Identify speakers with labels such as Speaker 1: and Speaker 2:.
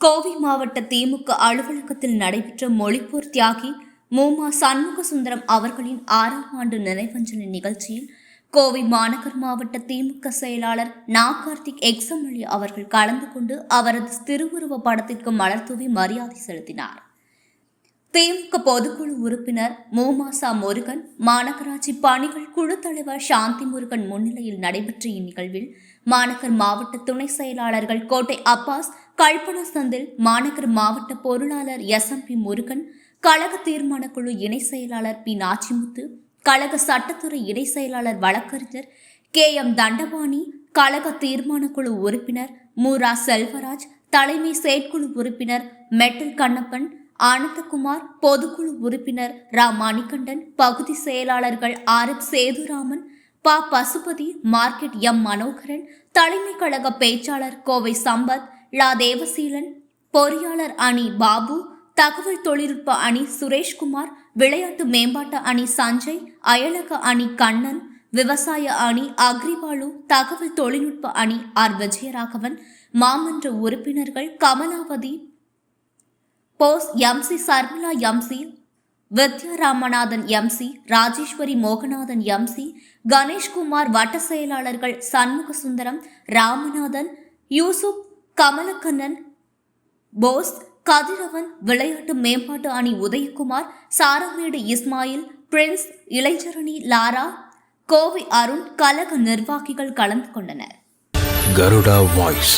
Speaker 1: கோவை மாவட்ட திமுக அலுவலகத்தில் நடைபெற்ற மொழிப்போர் தியாகி மூமா சண்முக சுந்தரம் அவர்களின் ஆறாம் ஆண்டு நினைவஞ்சலி நிகழ்ச்சியில் கோவை மாநகர் மாவட்ட திமுக செயலாளர் நா. கார்த்திக் எக்ஸமொழி அவர்கள் கலந்து கொண்டு அவரது திருவுருவ படத்திற்கு மலர் தூவி மரியாதை செலுத்தினார். திமுக பொதுக்குழு உறுப்பினர் மூமாசா முருகன் மாநகராட்சி பணிகள் குழு தலைவர் சாந்தி முருகன் முன்னிலையில் நடைபெற்ற இந்நிகழ்வில் மாநகர் மாவட்ட துணை செயலாளர்கள் கோட்டை அப்பாஸ் கல்பனா சந்தில் மாநகர் மாவட்ட பொருளாளர் எஸ் எம் பி முருகன் கழக தீர்மான குழு இணை செயலாளர் பி நாச்சிமுத்து கழக சட்டத்துறை இணை செயலாளர் வழக்கறிஞர் கே எம் தண்டபாணி கழக தீர்மான குழு உறுப்பினர் மூரா செல்வராஜ் தலைமை செயற்குழு உறுப்பினர் மெட்டல் கண்ணப்பன் ஆனந்தகுமார் பொதுக்குழு உறுப்பினர் ரா மணிகண்டன் பகுதி செயலாளர்கள் ஆர் எஃப் சேதுராமன் ப பசுபதி மார்க்கெட் எம் மனோகரன் தலைமை கழக பேச்சாளர் கோவை சம்பத் லா தேவசீலன் பொறியாளர் அணி பாபு தகவல் தொழில்நுட்ப அணி சுரேஷ்குமார் விளையாட்டு மேம்பாட்டு அணி சஞ்சய் அயலக அணி கண்ணன் விவசாய அணி அக்ரிவாலு தகவல் தொழில்நுட்ப அணி ஆர். விஜயராகவன் மாமன்ற உறுப்பினர்கள் Kamalavathi Bose MC Sharmila MC Vidya Ramanathan MC Rajeswari Moganathan MC Ganeshkumar வட்ட செயலாளர்கள் சண்முக சுந்தரம் ராமநாதன் யூசுப் கமலக்கண்ணன் போஸ் கதிரவன் விளையாட்டு மேம்பாட்டு அணி உதயகுமார் சாரமேடு இஸ்மாயில் பிரின்ஸ் இளைஞரணி லாரா கோவை அருண் கழக நிர்வாகிகள் கலந்து கொண்டனர்.
Speaker 2: கருடா வாய்ஸ்.